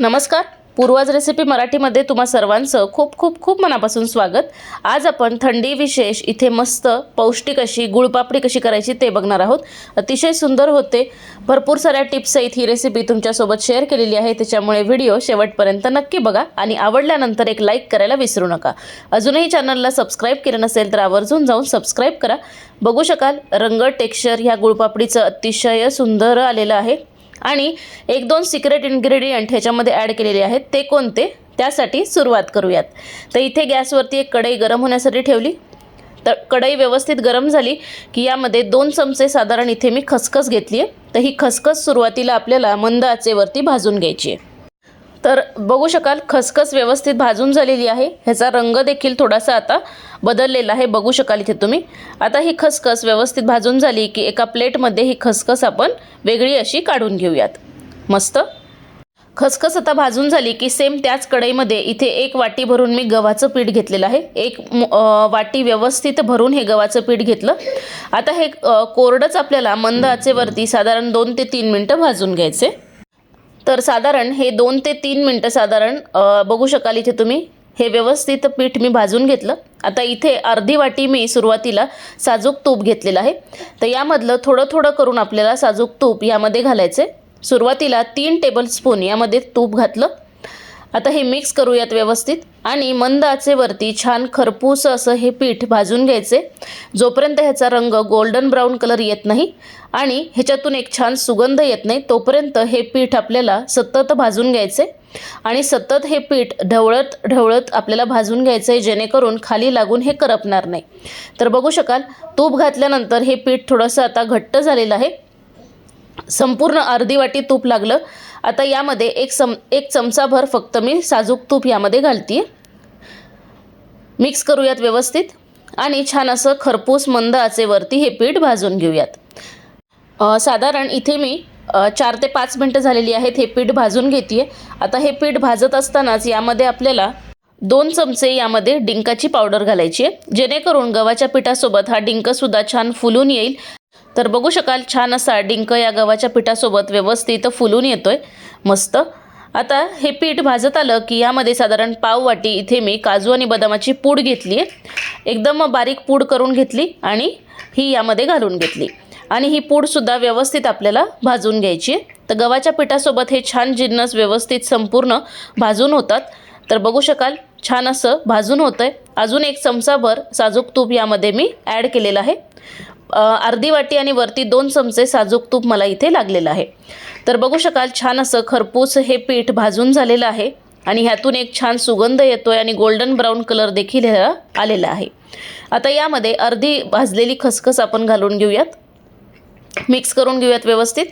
नमस्कार. पूर्वाज रेसिपी मराठीमध्ये तुम्हा सर्वांचं खूप खूप खूप मनापासून स्वागत. आज आपण थंडी विशेष इथे मस्त पौष्टिक अशी गुळपापडी कशी करायची ते बघणार आहोत. अतिशय सुंदर होते. भरपूर साऱ्या टिप्स आहेत ही रेसिपी तुमच्यासोबत शेअर केलेली आहे त्याच्यामुळे व्हिडिओ शेवटपर्यंत नक्की बघा आणि आवडल्यानंतर एक लाईक करायला विसरू नका. अजूनही चॅनलला सबस्क्राईब केलं नसेल तर आवर्जून जाऊन सबस्क्राईब करा. बघू शकाल रंग टेक्स्चर ह्या गुळपापडीचं अतिशय सुंदर आलेलं आहे. आणि एक दोन सिक्रेट इन्ग्रेडियंट ह्याच्यामध्ये ॲड केलेले आहेत. ते कोणते? त्यासाठी सुरुवात करूयात. तर इथे गॅसवरती एक कढई गरम होण्यासाठी ठेवली. तर कढई व्यवस्थित गरम झाली की यामध्ये दोन चमचे साधारण इथे मी खसखस घेतली आहे तर ही खसखस सुरुवातीला आपल्याला मंद आचेवरती भाजून घ्यायची आहे तर बघू शकाल खसखस व्यवस्थित भाजून झालेली आहे. ह्याचा रंग देखील थोडासा आता बदललेला आहे. बघू शकाल इथे तुम्ही. आता ही खसखस व्यवस्थित भाजून झाली की एका प्लेटमध्ये ही खसखस आपण वेगळी अशी काढून घेऊयात. मस्त. खसखस आता भाजून झाली की सेम त्याच कढईमध्ये इथे एक वाटी भरून मी गव्हाचं पीठ घेतलेलं आहे. एक वाटी व्यवस्थित भरून हे गव्हाचं पीठ घेतलं. आता हे कोरडंच आपल्याला मंद आचेवरती साधारण दोन ते तीन मिनटं भाजून घ्यायचे. तर साधारण हे दोन ते तीन मिनटं साधारण बघू शकाल इथे तुम्ही. हे व्यवस्थित पीठ मी भाजून घेतलं. आता इथे अर्धी वाटी मी सुरुवातीला साजूक तूप घेतलेलं आहे. तर यामधलं थोडं थोडं करून आपल्याला साजूक तूप यामध्ये घालायचे सुरुवातीला तीन टेबलस्पून यामध्ये तूप घातलं. आता हे मिक्स करूयात व्यवस्थित. आणि मंद आचेवरती छान खरपूस असं हे पीठ भाजून घ्यायचे. जोपर्यंत ह्याचा रंग गोल्डन ब्राऊन कलर येत नाही आणि ह्याच्यातून एक छान सुगंध येत नाही तोपर्यंत हे पीठ आपल्याला सतत भाजून घ्यायचे. आणि सतत हे पीठ ढवळत ढवळत आपल्याला भाजून घ्यायचं आहे जेणेकरून खाली लागून हे करपणार नाही. तर बघू शकाल तूप घातल्यानंतर हे पीठ थोडंसं आता घट्ट झालेलं आहे. संपूर्ण अर्धी वाटी तूप लागलं. आता यामध्ये एक सम एक चमचाभर फक्त मी साजूक तूप यामध्ये घालते मिक्स करूयात व्यवस्थित. आणि छान असं खरपूस मंद आचेवरती हे पीठ भाजून घेऊयात. साधारण इथे मी चार ते पाच मिनटं झालेली आहेत हे पीठ भाजून घेते आता हे पीठ भाजत असतानाच यामध्ये आपल्याला दोन चमचे यामध्ये डिंकाची पावडर घालायची आहे. जेणेकरून गव्हाच्या पिठासोबत हा डिंकसुद्धा छान फुलून येईल. तर बघू शकाल छान असा डिंक या गव्हाच्या पिठासोबत व्यवस्थित फुलून येतोय. मस्त. आता हे पीठ भाजत आलं की यामध्ये साधारण पाव वाटी इथे मी काजू आणि बदामाची पूड घेतली आहे एकदम बारीक पूड करून घेतली आणि ही यामध्ये घालून घेतली. आणि ही पूडसुद्धा व्यवस्थित आपल्याला भाजून घ्यायची आहे. तर गव्हाच्या पिठासोबत हे छान जिन्नस व्यवस्थित संपूर्ण भाजून होतात. तर बघू शकाल छान असं भाजून होतं आहे अजून एक चमचाभर साजूक तूप यामध्ये मी ॲड केलेलं आहे. अर्धी वाटी आणि वरती दोन चमचे साजूक तूप मला इथे लागलेलं आहे. तर बघू शकाल छान असं खरपूस हे पीठ भाजून झालेलं आहे आणि ह्यातून एक छान सुगंध येतो आहे आणि गोल्डन ब्राऊन कलर देखील ह्याला आलेला आहे. आता यामध्ये अर्धी भाजलेली खसखस आपण घालून घेऊयात. मिक्स करून घेऊयात व्यवस्थित.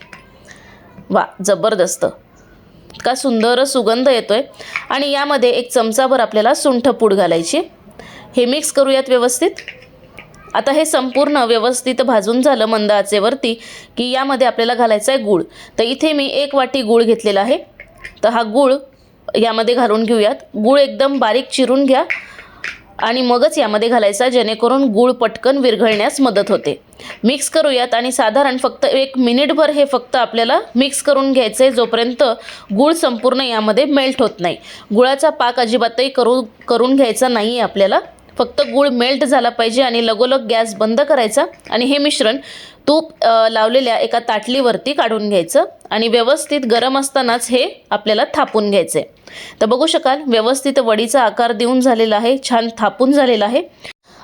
वा जबरदस्त. का सुंदर सुगंध येतोय. आणि यामध्ये एक चमचाभर आपल्याला सुंठ पूड घालायची हे मिक्स करूयात व्यवस्थित. आता हे संपूर्ण व्यवस्थित भाजून झालं मंद आचेवरती की यामध्ये आपल्याला घालायचा आहे गूळ. तर इथे मी एक वाटी गूळ घेतलेला आहे. तर हा गूळ यामध्ये घालून घेऊयात. गूळ एकदम बारीक चिरून घ्या आणि मगच यामध्ये घालायचा जेणेकरून गूळ पटकन विरघळण्यास मदत होते. मिक्स करूयात आणि साधारण फक्त एक मिनिटभर हे फक्त आपल्याला मिक्स करून घ्यायचं आहे जोपर्यंत गूळ संपूर्ण यामध्ये मेल्ट होत नाही. गुळाचा पाक अजिबातही करू करून घ्यायचा नाही आहे आपल्याला. फक्त गूळ मेल्ट झाला पाहिजे आणि लगोलग गॅस बंद करायचा. आणि हे मिश्रण तूप लावलेल्या एका ताटलीवरती काढून घ्यायचं आणि व्यवस्थित गरम असतानाच हे आपल्याला थापून घ्यायचं आहे तर बघू शकाल व्यवस्थित वडीचा आकार देऊन झालेला आहे छान थापून झालेला आहे.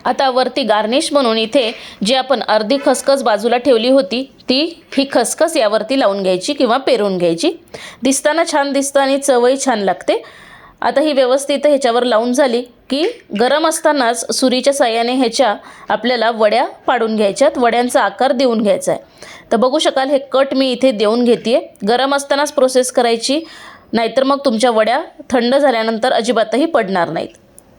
आता वरती गार्निश म्हणून इथे जी आपण अर्धी खसखस बाजूला ठेवली होती ती ही खसखस यावरती लावून घ्यायची किंवा पेरून घ्यायची. दिसताना छान दिसतं आणि चवही छान लागते. आता ही व्यवस्थित ह्याच्यावर लावून झाली की गरम असतानाच सुरीच्या साह्याने ह्याच्या आपल्याला वड्या पाडून घ्यायच्यात वड्यांचा आकार देऊन घ्यायचा आहे. तर बघू शकाल हे कट मी इथे देऊन घेते गरम असतानाच प्रोसेस करायची नाहीतर मग तुमच्या वड्या थंड झाल्यानंतर अजिबातही पडणार नाहीत.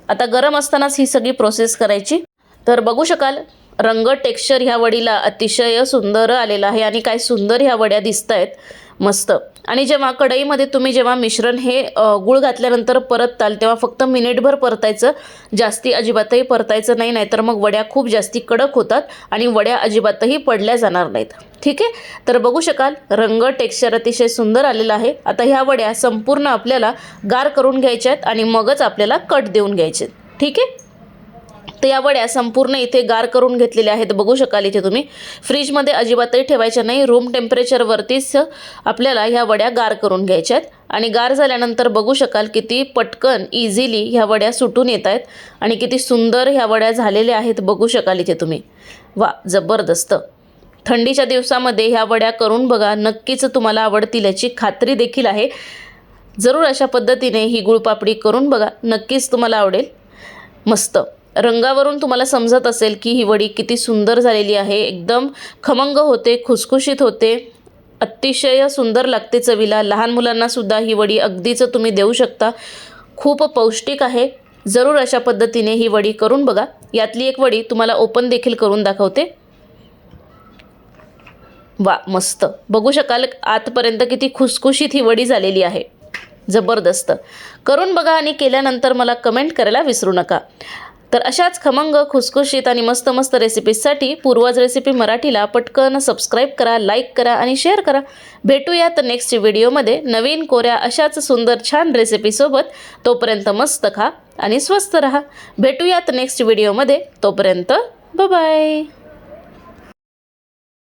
आता गरम असतानाच ही सगळी प्रोसेस करायची. तर बघू शकाल रंग टेक्स्चर ह्या वडीला अतिशय सुंदर आलेला आहे आणि काय सुंदर ह्या वड्या दिसत आहेत मस्त. आणि जेव्हा कढईमध्ये तुम्ही जेव्हा मिश्रण हे गुळ गूळ घातल्यानंतर परतताल तेव्हा फक्त मिनिटभर परतायचं. जास्ती अजिबातही परतायचं नाही नाहीतर मग वड्या खूप जास्ती कडक होतात आणि वड्या अजिबातही पडल्या जाणार नाहीत. ठीक आहे? तर बघू शकाल रंग टेक्स्चर अतिशय सुंदर आलेला आहे. आता ह्या वड्या संपूर्ण आपल्याला गार करून घ्यायच्या आहेत आणि मगच आपल्याला कट देऊन घ्यायचे आहेत. ठीक आहे? तर या वड्या संपूर्ण इथे गार करून घेतलेल्या आहेत. बघू शकाल इथे तुम्ही. फ्रीजमध्ये अजिबातही ठेवायच्या नाही. रूम टेम्परेचरवरतीच आपल्याला ह्या वड्या गार करून घ्यायच्या आहेत. आणि गार झाल्यानंतर बघू शकाल किती पटकन इझिली ह्या वड्या सुटून येत आहेत. आणि किती सुंदर ह्या वड्या झालेल्या आहेत. बघू शकाल इथे तुम्ही. वा जबरदस्त. थंडीच्या दिवसामध्ये ह्या वड्या करून बघा. नक्कीच तुम्हाला आवडतील याची खात्री देखील आहे. जरूर अशा पद्धतीने ही गुळपापडी करून बघा. नक्कीच तुम्हाला आवडेल. मस्त. रंगावरून तुम्हाला समजत असेल की ही वडी किती सुंदर झालेली आहे. एकदम खमंग होते खुसखुशीत होते. अतिशय सुंदर लागते चवीला. लहान मुलांनासुद्धा ही वडी अगदीच तुम्ही देऊ शकता. खूप पौष्टिक आहे. जरूर अशा पद्धतीने ही वडी करून बघा. यातली एक वडी तुम्हाला ओपन देखील करून दाखवते. वा मस्त. बघू शकाल आतपर्यंत किती खुसखुशीत ही वडी झालेली आहे. जबरदस्त. करून बघा आणि केल्यानंतर मला कमेंट करायला विसरू नका. तर अशाच खमंग खुसखुशीत आणि मस्त मस्त रेसिपीजसाठी पूर्वज रेसिपी मराठीला पटकन सबस्क्राईब करा लाईक करा आणि शेअर करा. भेटूयात नेक्स्ट व्हिडिओमध्ये नवीन कोऱ्या अशाच सुंदर छान रेसिपीसोबत तोपर्यंत मस्त खा आणि स्वस्त रहा. भेटूयात नेक्स्ट व्हिडिओमध्ये तोपर्यंत बाय